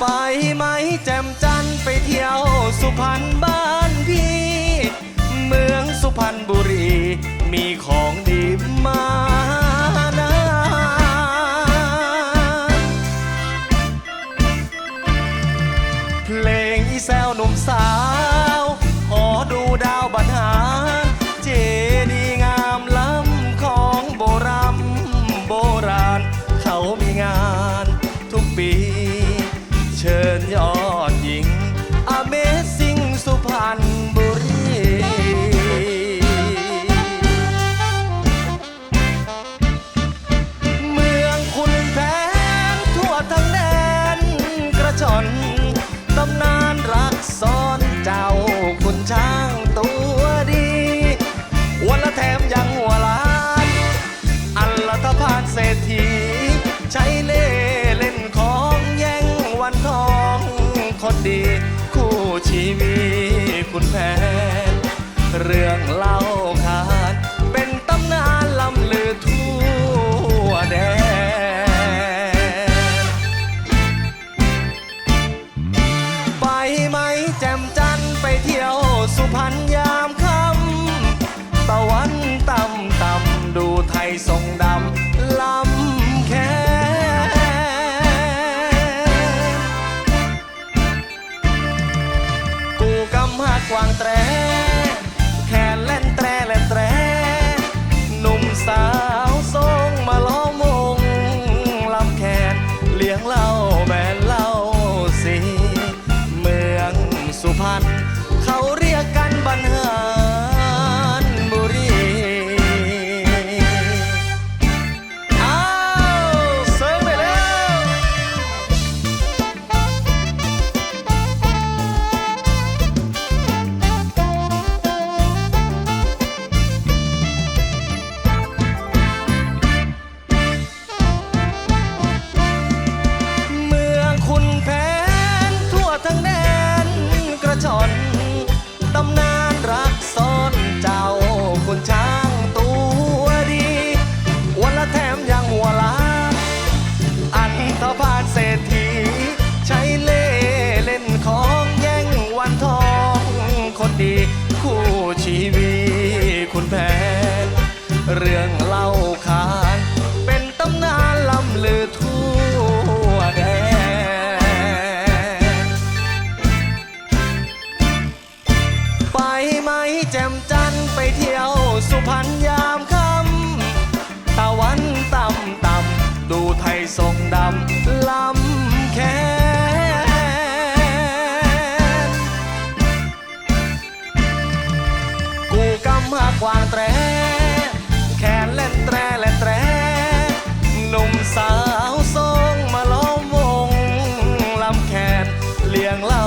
ไปไหมแจ่มจันไปเที่ยวสุพรรณบ้านพี่ เมืองสุพรรณบุรี มีของดีมานะเพลงอีแซวหนุ่มสาว ดี คู่ชีวิตคุณแพนเรื่องเล่า tren. คนดี คู่ชีวีคุณแพนเรื่องเล่าขาน เป็นตำนานลำลือทั่วแดนไปไหมแจ่มจันไปเที่ยวสุพรรณยามค่ำตะวันต่ำต่ำดูไทยทรงดำล้ำ กวางแตร แขนเล่นแตรและแตรหนุ่มสาวทรงมาล้อมวงลำแขนเลี้ยงเหล่า